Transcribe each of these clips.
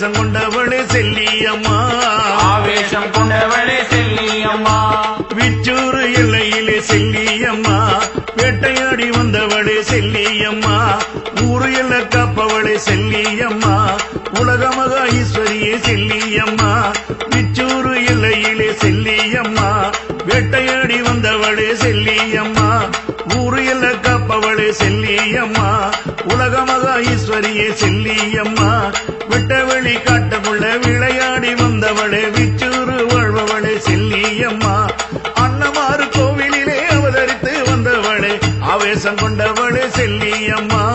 ஆவேசம் கொண்டவளே செல்லியம்மா. ஆவேசம் கொண்டவளே செல்லியம்மா. விச்சூறு எல்லையிலே செல்லியம்மா. வேட்டையாடி வந்தவளே செல்லியம்மா. ஊரு எல்ல காப்பவளே செல்லியம்மா. உலகமக ஈஸ்வரியே செல்லியம்மா. விச்சூறு எல்லையிலே செல்லியம்மா. வேட்டையாடி வந்தவளே செல்லியம்மா. ஊரு எல்ல காப்பவளே செல்லியம்மா. உலகமக ஈஸ்வரியே செல்லியம்மா. விட்டவெளி காட்டுக்குள்ள விளையாடி வந்தவளே விச்சூறு வாழ்பவளே செல்லியம்மா. அன்னமாறு கோவிலிலே அவதரித்து வந்தவளே ஆவேசம் கொண்டவளே செல்லியம்மா.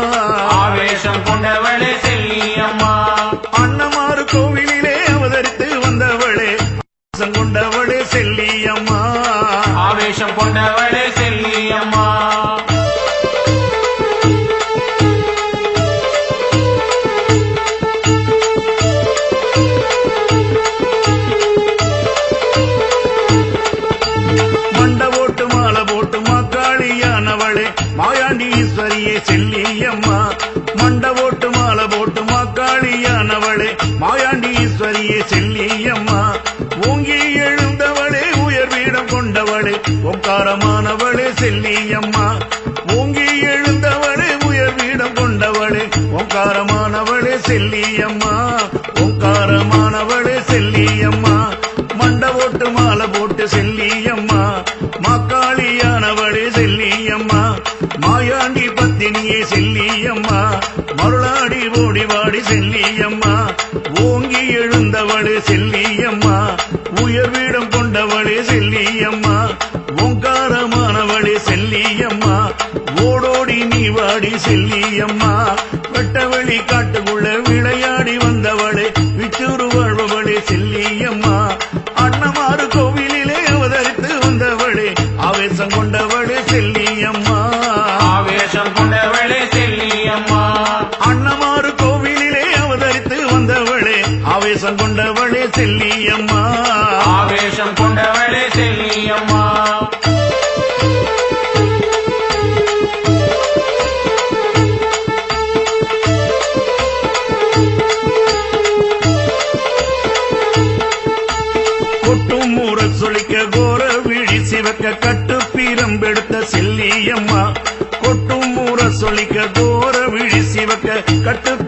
கொண்டவளே ஓங்காரமானவளே செல்லியம்மா. ஓங்கி எழுந்தவளே உயர் வீடம் கொண்டவளே ஓங்காரமானவளே செல்லியம்மா. ஓங்காரமானவளே செல்லியம்மா. மண்ட ஓட்டு மாலை போட்டு செல்லியம்மா. மாக்காளியானவளே செல்லியம்மா. மாயாண்டி பத்தினியே செல்லியம்மா. மருளாடி ஓடி வாடி செல்லியம்மா. ஓங்கி எழுந்தவளே செல்லி செல்லியம்மா வட்டவழி காட்டுக்குள்ள விளையாடி வந்தவளே விச்சூறு வாழ்பவளே செல்லியம்மா செல்லியம்மா கொட்டும் ஊற சொலிக்க தோற விழி சிவக்க கட்டு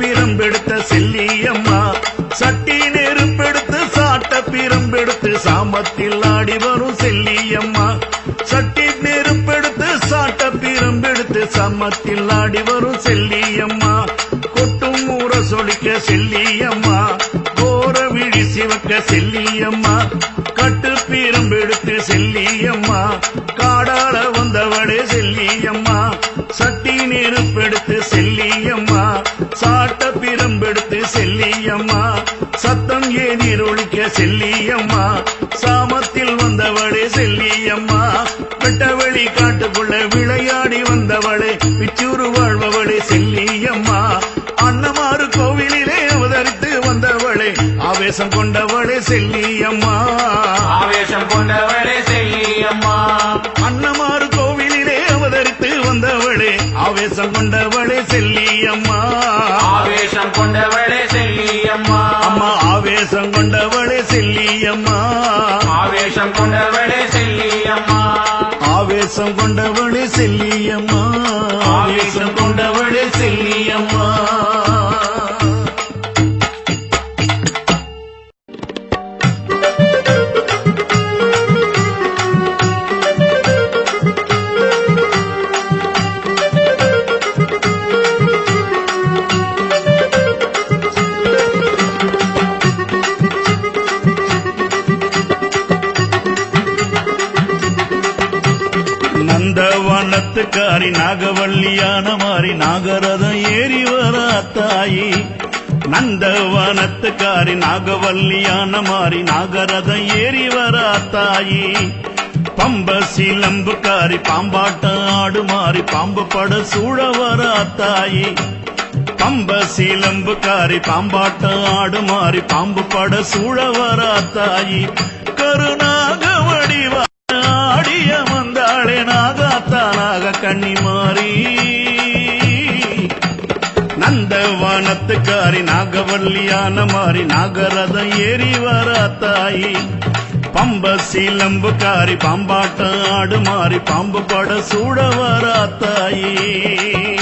செல்லியம்மா. சாமத்தில் வந்தவளே செல்லியம்மா. வெட்டவெளி காட்டுக்குள்ள விளையாடி வந்தவளே பிச்சூறு வாழ்பவளே செல்லியம்மா. அன்னமாறு கோவிலிலே அவதரித்து வந்தவளே ஆவேசம் கொண்டவளே செல்லியம்மா. ஆவேசம் கொண்டவளே செல்லியம்மா. அன்னமாறு கோவிலிலே அவதரித்து வந்தவளே ஆவேசம் கொண்டவளே கொண்டவளே செல்லியம்மா. ஆவேசம் கொண்டவளே செல்லியம்மா. நாகரதம் ஏறி வர தாயி. நந்தவனத்துக்காரி நாகவல்லியான மாறி நாகரதம் ஏறி வர தாயி. பம்ப சிலம்புக்காரி பாம்பாட்டம் ஆடு மாறி பாம்பு பட சூழ வர தாயி. பம்ப சீலம்புக்காரி பாம்பாட்டம் ஆடு மாறி பாம்பு பட சூழ வர தாயி. கருணாக வடிவ ஆடிய வந்தாளே நாகாத்தானாக கண்ணி மாறி. அந்த வானத்துக்காரி நாகவல்லியான மாறி நாகரத ஏறி வர தாயி. பம்ப சீலம்புக்காரி பாம்பாட்டம் ஆடு மாறி பாம்பு பட சூட வர தாயி.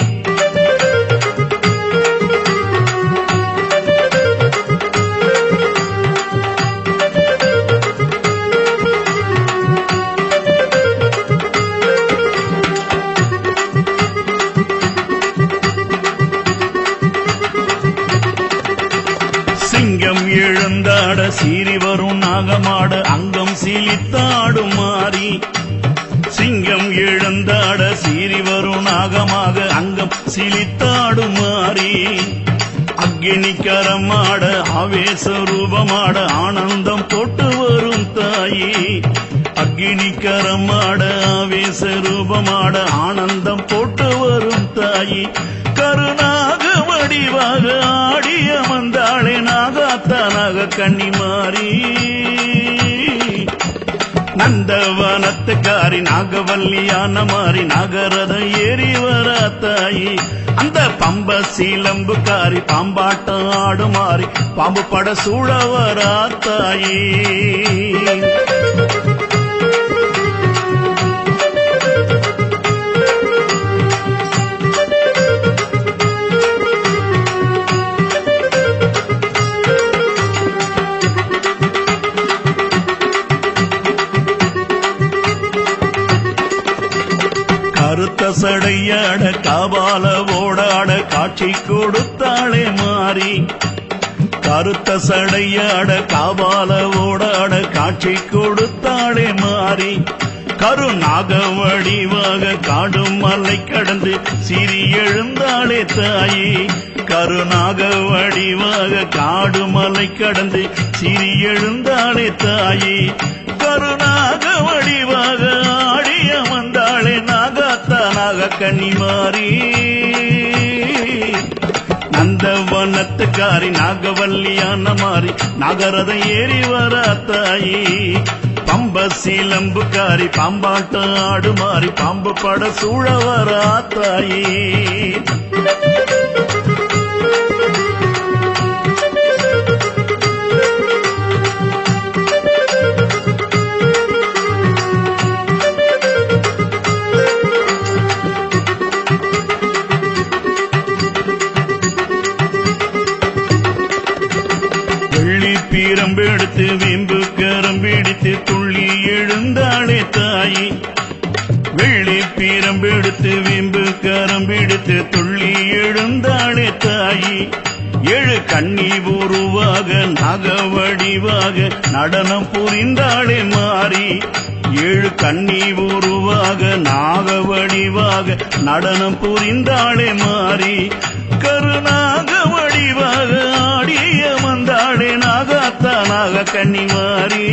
அக்னிகரமாட ஆவேச ரூபமாட ஆனந்தம் போட்டு வரும் தாயி. அக்னிகரமாட ஆவேச ரூபமாட ஆனந்தம் போட்டு வரும் தாயி. கருணாக வடிவாக ஆடிய வந்தாளே நாகாத்தானாக கண்ணி மாறி. நந்தவனத்துக்காரி நாகவல்லியான மாறி நாகரதம் ஏறி வர தாயி அந்த பம்ப சீலம்புக்காரி பாம்பாட்டம் ஆடு மாறி பாம்பு பட சூழ வரா தாயி கருத்த சடையாட காபால ஓடாட காட்சி கொடுத்தாளே மாறி. கருத்த சடையாட காபால ஓடாட காட்சி கொடுத்தாளே மாறி. கருநாக வடிவாக காடும் மலை கடந்து சிறி எழுந்தாளே தாயே. கருநாக வடிவாக காடு மலை கடந்து சிறி எழுந்தாளே தாயே. கருநாக வடிவாக நாக கன்னிமாரி நந்தவனத்துக்காரி நாகவல்லியான மாறி நாகரதம் ஏறி வர தாயி. பம்ப சீலம்புக்காரி பாம்பாட்டம் ஆடு மாறி பாம்பு பட சூழ வரா தாயி. விரம்பெடுத்து வீம்பு கரம்பிடித்து துள்ளி எழுந்தாளே தாயி. வெள்ளி பீரம்பெடுத்து வீம்பு கரம்பிடித்து துள்ளி எழுந்தாளே தாயி. ஏழு கண்ணி உருவாக நக வடிவாக நடனம் புரிந்தாளே மாறி. ஏழு கண்ணி உருவாக நாக வடிவாக நடனம் புரிந்தாளே மாறி. கருணாக வடிவாக நாகாத்தா நாக கன்னிமாரி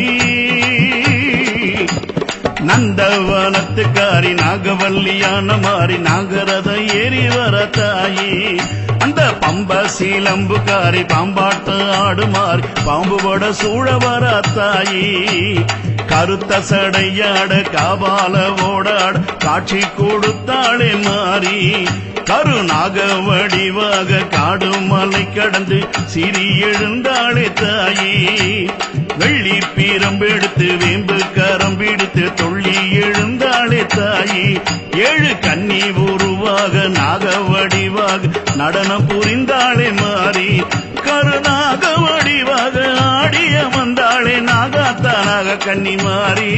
நந்தவனத்துக்காரி நாகவல்லியான மாறி நாகரதம் ஏறி வர தாயி. அந்த பம்ப சீலம்புக்காரி பாம்பாட்டு ஆடு மாறி பாம்பு பட சூழ வர தாயி. கருத்த சடையாட காபால ஓடாட காட்சி கொடுத்தாளே மாறி. கருணாக வடிவாக காடு மலை கடந்து சிறி எழுந்தாளே தாயே. வெள்ளி பீரம்பெடுத்து வேம்பு கரம் பிடித்து தொள்ளி எழுந்தாளே தாயே. ஏழு கன்னி உருவாக நாக வடிவாக நடனம் புரிந்தாளே மாறி. கருணாக வடிவாக ஆடிய வந்தாளே நாகாத்தானாக கன்னி மாறி.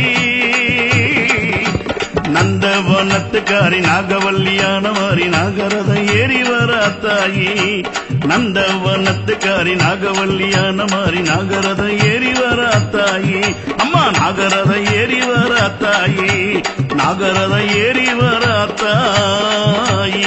அந்த வனத்துக்காரி நாகவல்லியான மாறி நாகரதம் ஏறி வர தாயி. நந்தவனத்துக்காரி நாகவல்லியான மாறி நாகரதம் ஏறி வர தாயி. அம்மா நாகரதம் ஏறி வர தாயி. நாகரத ஏறி வர தாயி.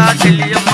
கொடுத்தா செல்லியம்மா அம்மா